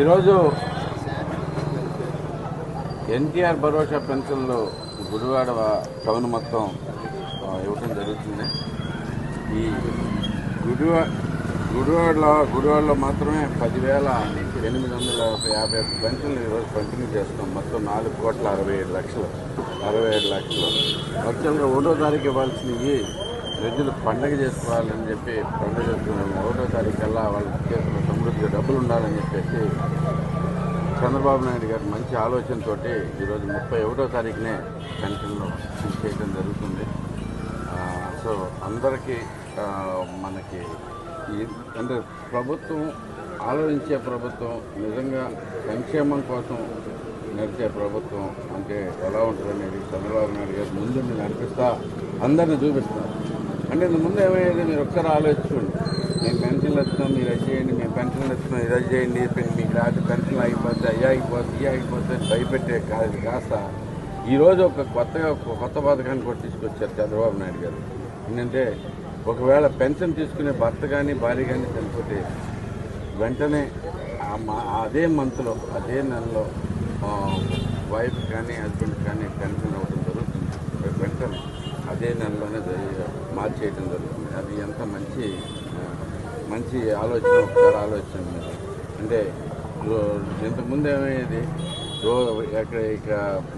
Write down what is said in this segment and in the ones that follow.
ఈరోజు ఎన్టీఆర్ భరోసా పెన్షన్లు గుడివాడ టౌన్ మొత్తం ఇవ్వటం జరుగుతుంది. ఈ గుడివా గుడివాడలో గుడివాడలో మాత్రమే పదివేల ఎనిమిది వందల యాభై ఒక్క పెన్షన్లు ఈరోజు పంపిణీ చేస్తాం మొత్తం నాలుగు కోట్ల అరవై ఏడు లక్షలు అరవై ఏడు లక్షలు. యాక్చువల్గా ఒకటో తారీఖు ఇవ్వాల్సినవి ప్రజలు పండగ చేసుకోవాలని చెప్పి పండుగ చేసుకున్నాం ఒకటో తారీఖు కల్లా వాళ్ళ చేతిలో సమృద్ధిగా డబ్బులు ఉండాలని చెప్పేసి చంద్రబాబు నాయుడు గారి మంచి ఆలోచనతోటి ఈరోజు ముప్పై ఒకటో తారీఖునే పెన్షన్లు చేయడం జరుగుతుంది. సో అందరికీ మనకి అంటే ప్రభుత్వం ఆలోచించే ప్రభుత్వం నిజంగా సంక్షేమం కోసం నడిచే ప్రభుత్వం అంటే ఎలా ఉంటుందనేది చంద్రబాబు నాయుడు గారు ముందుండి నడిపిస్తా అందరిని చూపిస్తున్నారు అంటే ఇంత ముందు ఏమయ్యేది? మీరు ఒక్కరు ఆలోచించండి మేము పెన్షన్లు ఇస్తున్నాం మీరు అది చేయండి మేము పెన్షన్లు ఇస్తున్నాం ఇది అది చేయండి మీకు రాదు పెన్షన్లు అయిపోతే అయ్యా ఆగిపోతే ఇయ్య ఆగిపోతే భయపెట్టే కాదు. కాస్త ఈరోజు ఒక కొత్తగా ఒక కొత్త పథకాన్ని కూడా తీసుకొచ్చారు చంద్రబాబు నాయుడు గారు. ఏంటంటే ఒకవేళ పెన్షన్ తీసుకునే భర్త కానీ భార్య కానీ చనిపోతే వెంటనే అదే మంత్లో అదే నెలలో వైఫ్ కానీ హస్బెండ్ కానీ పెన్షన్ అవ్వడం జరుగుతుంది. వెంటనే అదే నెలలోనే మార్చేయటం జరుగుతుంది. అది ఎంత మంచి మంచి ఆలోచన ఒకసారి ఆలోచన అంటే ఇంతకుముందు ఏమయ్యేది? రో ఎక్కడ ఇక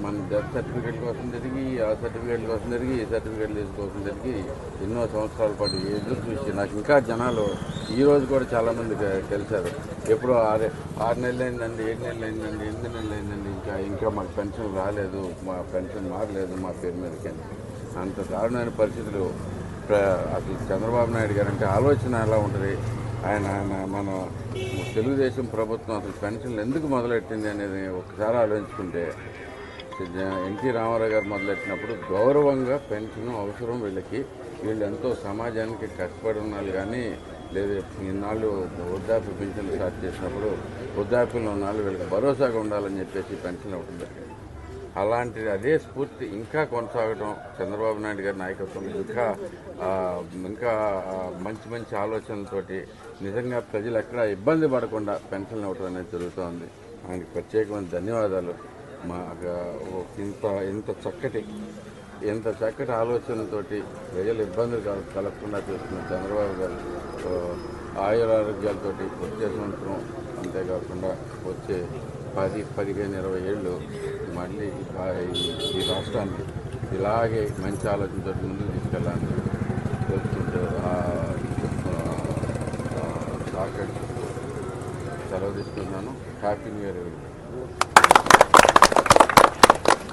మన డెత్ సర్టిఫికేట్ కోసం తిరిగి ఆ సర్టిఫికేట్ కోసం తిరిగి ఈ సర్టిఫికేట్ తీసుకోసం తిరిగి ఎన్నో సంవత్సరాల పాటు ఎదురు చూసి నాకు ఇంకా జనాలు ఈ రోజు కూడా చాలామంది తెలిసారు. ఎప్పుడో ఆరు ఆరు నెలలు అయిందండి ఏడు నెలలు అయిందండి ఎనిమిది నెలలు అయిందండి ఇంకా ఇంకా మాకు పెన్షన్ రాలేదు మా పెన్షన్ మారలేదు మా పేరు మీదకి అని. అంత దారుణమైన పరిస్థితులు అసలు చంద్రబాబు నాయుడు గారు అంటే ఆలోచన ఎలా ఉంటుంది? ఆయన ఆయన మన తెలుగుదేశం ప్రభుత్వం అసలు పెన్షన్లు ఎందుకు మొదలెట్టింది అనేది ఒకసారి ఆలోచించుకుంటే ఎన్టీ రామారావు గారు మొదలెట్టినప్పుడు గౌరవంగా పెన్షన్ అవసరం వీళ్ళకి. వీళ్ళు ఎంతో సమాజానికి కష్టపడి ఉన్నారు కానీ లేదు ఇన్నాళ్ళు వృద్ధాప్య పెన్షన్లు స్టార్ట్ చేసినప్పుడు వృద్ధాప్యంలో ఉన్నాళ్ళు వీళ్ళకి భరోసాగా ఉండాలని చెప్పేసి పెన్షన్ ఒకటి జరిగింది. అలాంటి అదే స్ఫూర్తి ఇంకా కొనసాగడం చంద్రబాబు నాయుడు గారి నాయకత్వం ఇంకా ఇంకా మంచి మంచి ఆలోచనలతోటి నిజంగా ప్రజలు ఎక్కడ ఇబ్బంది పడకుండా పెన్షన్లు ఇవ్వడం అనేది జరుగుతోంది. ఆయనకి ప్రత్యేకమైన ధన్యవాదాలు. మా ఇంత ఇంత చక్కటి ఇంత చక్కటి ఆలోచనతోటి ప్రజలు ఇబ్బందులు కల- కలగకుండా చేస్తున్న చంద్రబాబు గారు ఆ, ఆయురారోగ్యాలతోటి వచ్చే సంవత్సరం అంతేకాకుండా వచ్చే పది పదిహేను ఇరవై ఏళ్ళు మళ్ళీ ఈ రాష్ట్రాన్ని ఇలాగే మంచి ఆలోచనతో ముందుకు తీసుకెళ్ళాలని కోరుకుంటూ సహకరిస్తూ సెలవు తీసుకున్నాను హ్యాపీ న్యూ ఇయర్